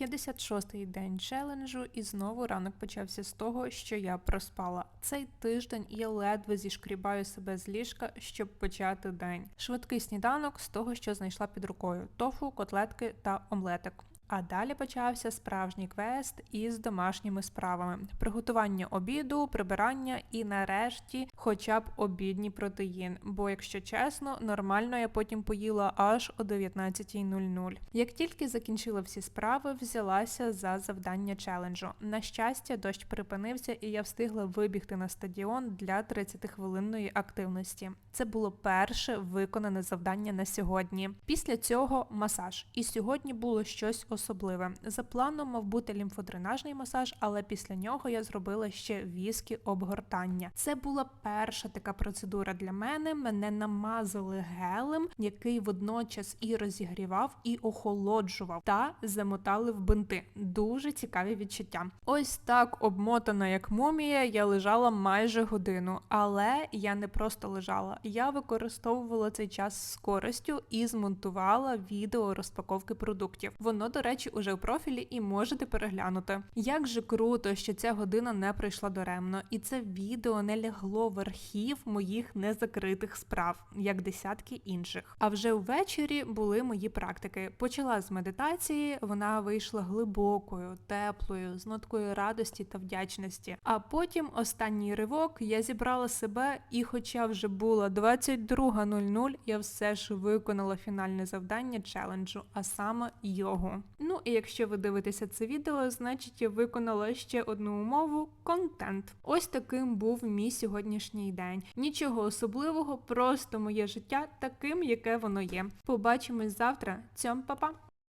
56-й день челенджу, і знову ранок почався з того, що я проспала. Цей тиждень я ледве зішкрібаю себе з ліжка, щоб почати день. Швидкий сніданок з того, що знайшла під рукою: тофу, котлетки та омлетик. А далі почався справжній квест із домашніми справами: приготування обіду, прибирання і нарешті, хоча б обідній протеїн. Бо, якщо чесно, нормально я потім поїла аж о 19.00. Як тільки закінчила всі справи, взялася за завдання челенджу. На щастя, дощ припинився, і я встигла вибігти на стадіон для 30-хвилинної активності. Це було перше виконане завдання на сьогодні. Після цього масаж. І сьогодні було щось особливе. За планом мав бути лімфодренажний масаж, але після нього я зробила ще віскі обгортання. Це була перша така процедура для мене. Мене намазали гелем, який водночас і розігрівав, і охолоджував, та замотали в бинти. Дуже цікаві відчуття. Ось так обмотана як мумія, я лежала майже годину, але я не просто лежала. Я використовувала цей час з користю і змонтувала відео розпаковки продуктів. Воно, до речі, уже в профілі і можете переглянути. Як же круто, що ця година не пройшла даремно, і це відео не лягло в архів моїх незакритих справ, як десятки інших. А вже ввечері були мої практики. Почала з медитації, вона вийшла глибокою, теплою, з ноткою радості та вдячності. А потім останній ривок я зібрала себе, і, хоча вже була 22.00, я все ж виконала фінальне завдання челенджу, а саме йогу. Ну і якщо ви дивитеся це відео, значить я виконала ще одну умову контент. Ось таким був мій сьогоднішній день. Нічого особливого, просто моє життя таким, яке воно є. Побачимось завтра. Цьом, па-па!